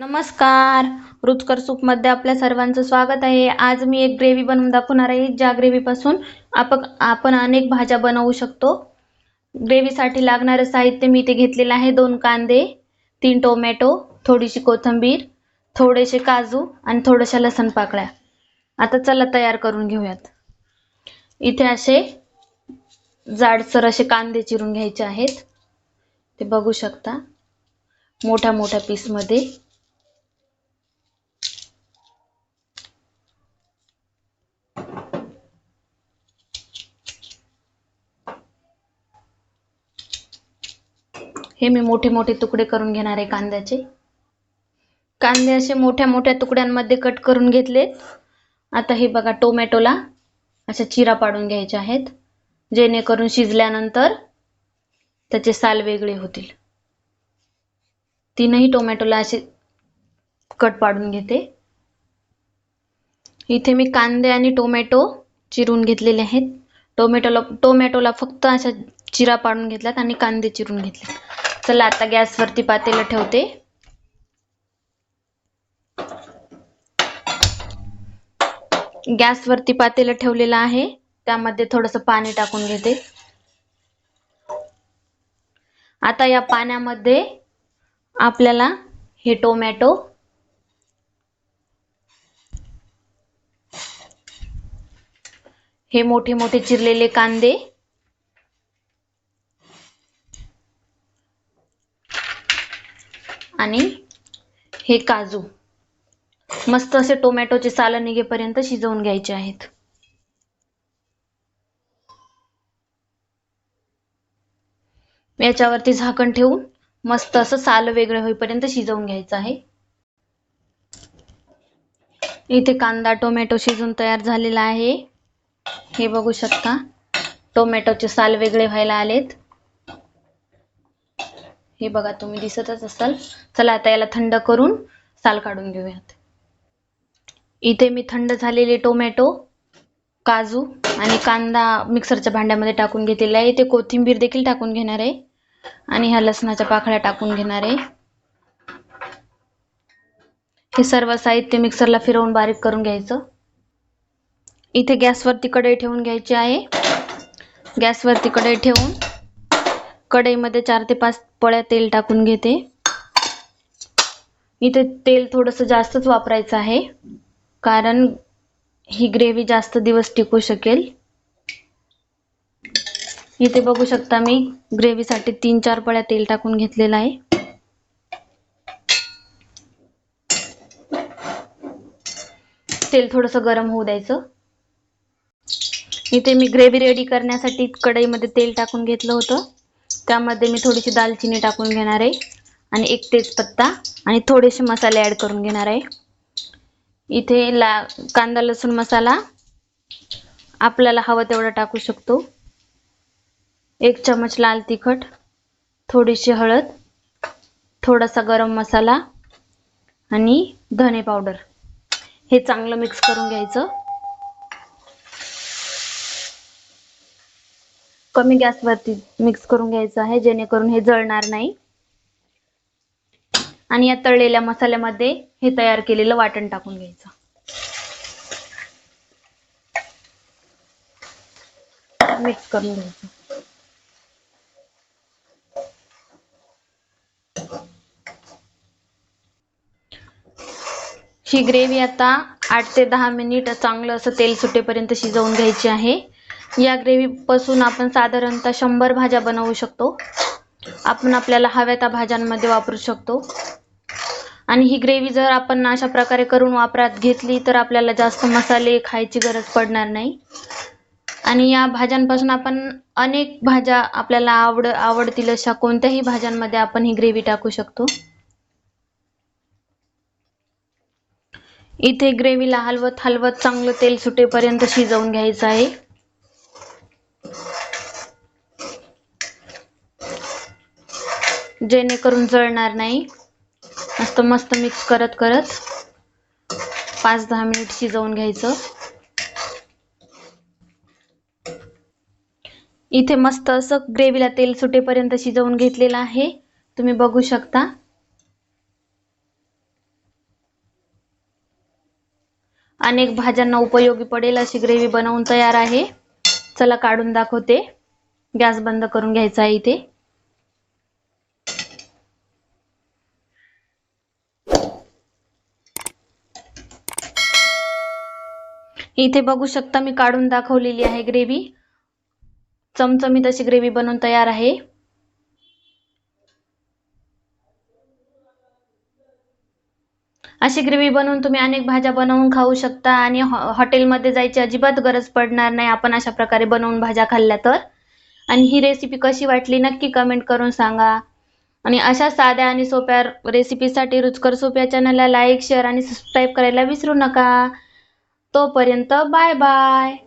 नमस्कार. रुचकर सूपमध्ये आपल्या सर्वांचं स्वागत आहे. आज मी एक ग्रेव्ही बनवून दाखवणार आहे. ज्या ग्रेव्हीपासून आपण आपण अनेक भाज्या बनवू शकतो. ग्रेव्हीसाठी लागणारं साहित्य मी इथे घेतलेलं आहे. दोन कांदे तीन टोमॅटो थोडीशी कोथिंबीर थोडेसे काजू आणि थोड्याशा लसण पाकळ्या. आता चला तयार करून घेऊयात. इथे असे जाडसर असे कांदे चिरून घ्यायचे आहेत. ते बघू शकता. मोठ्या मोठ्या पीसमध्ये हे मी मोठे मोठे तुकडे करून घेणार आहे कांद्याचे. कांदे असे मोठ्या मोठ्या तुकड्यांमध्ये कट करून घेतलेत आता हे बघा टोमॅटोला अशा चिरा पाडून घ्यायच्या आहेत. जेणेकरून शिजल्यानंतर त्याचे साल वेगळे होतील. तीनही टोमॅटोला असे कट पाडून घेते. इथे मी कांदे आणि टोमॅटो चिरून घेतलेले आहेत. टोमॅटोला टोमॅटोला फक्त अशा चिरा पाडून घेतल्यात आणि कांदे चिरून घेतले चला आता गॅसवरती पातेलं ठेवते. गॅसवरती पातेलं ठेवलेलं आहे. त्यामध्ये थोडंसं पाणी टाकून घेते. आता या पाण्यामध्ये आपल्याला हे टोमॅटो हे मोठे मोठे चिरलेले कांदे आणि हे काजू. मस्त असे टोमॅटोचे सालं निघेपर्यंत शिजवून घ्यायचे आहेत. याच्यावरती झाकण ठेवून मस्त असं साल वेगळे होईपर्यंत शिजवून घ्यायचं आहे. इथे कांदा टोमॅटो शिजून तयार झालेला आहे. हे बघू शकता. टोमॅटोचे साल वेगळे व्हायला आलेत. हे बघा तुम्ही दिसतच असाल. चला आता याला थंड करून साल काढून घेऊयात. इथे मी थंड झालेले टोमॅटो काजू आणि कांदा मिक्सरच्या भांड्यामध्ये टाकून घेतलेला आहे. इथे कोथिंबीर देखील टाकून घेणार आहे. आणि ह्या लसणाच्या पाकळ्या टाकून घेणार आहे. हे सर्व साहित्य मिक्सरला फिरवून बारीक करून घ्यायचं. इथे गॅसवरती कढई ठेवून घ्यायची आहे. गॅसवरती कढई ठेवून कढईमध्ये चार ते पाच पळ्या तेल टाकून घेते. इथे तेल थोडंसं जास्तच वापरायचं आहे कारण ही ग्रेव्ही जास्त दिवस टिकू शकेल. इथे बघू शकता मी ग्रेव्हीसाठी तीन चार पळ्या तेल टाकून घेतलेलं आहे. तेल थोडंसं गरम होऊ द्यायचं. इथे मी ग्रेव्ही रेडी करण्यासाठी कढईमध्ये तेल टाकून घेतलं होतं. त्यामध्ये मी थोडीशी दालचिनी टाकून घेणार आहे आणि एक तेजपत्ता आणि थोडेसे मसाले ॲड करून घेणार आहे. इथे ला कांदा लसूण मसाला आपल्याला हवं तेवढा टाकू शकतो. एक चमच लाल तिखट थोडीशी हळद थोडासा गरम मसाला आणि धने पावडर. हे चांगलं मिक्स करून घ्यायचं. कमी गॅसवरती मिक्स करून घ्यायचं आहे जेणेकरून हे जळणार नाही. आणि या तळलेल्या मसाल्यामध्ये हे तयार केलेलं वाटण टाकून घ्यायचं. मिक्स करून घ्यायचं. ही ग्रेव्ही आता आठ ते दहा मिनिट चांगलं असं तेल सुटेपर्यंत शिजवून घ्यायची आहे. या ग्रेव्हीपासून आपण साधारणतः शंभर भाज्या बनवू शकतो. आपण आपल्याला हव्या त्या भाज्यांमध्ये वापरू शकतो. आणि ही ग्रेव्ही जर आपण अशा प्रकारे करून वापरात घेतली तर आपल्याला जास्त मसाले खायची गरज पडणार नाही. आणि या भाज्यांपासून आपण अनेक भाज्या आपल्याला आवड आवडतील अशा कोणत्याही भाज्यांमध्ये आपण ही ग्रेव्ही टाकू शकतो. इथे ग्रेव्हीला हलवत हलवत चांगलं तेल सुटेपर्यंत शिजवून घ्यायचं आहे. जेणेकरून जळणार नाही. मस्त मस्त मिक्स करत करत पाच दहा मिनिट शिजवून घ्यायचं. इथे मस्त असं ग्रेव्हीला तेल सुटेपर्यंत शिजवून घेतलेलं आहे. तुम्ही बघू शकता. अनेक भाज्यांना उपयोगी पडेल अशी ग्रेव्ही बनवून तयार आहे. चला काढून दाखवते. गॅस बंद करून घ्यायचा आहे इथे. इथे बघू शकता मी काढून दाखवलेली आहे ग्रेव्ही. चमचमीत अशी ग्रेव्ही बनवून तयार आहे. अशी ग्रेव्ही बनवून तुम्ही अनेक भाज्या बनवून खाऊ शकता आणि हॉटेलमध्ये जायची अजिबात गरज पडणार नाही आपण अशा प्रकारे बनवून भाज्या खाल्ल्या तर. आणि ही रेसिपी कशी वाटली नक्की कमेंट करून सांगा. आणि अशा साध्या आणि सोप्या रेसिपीसाठी रुचकर सोप्या चॅनलला लाईक शेअर आणि सबस्क्राईब करायला विसरू नका. तोपर्यंत बाय बाय.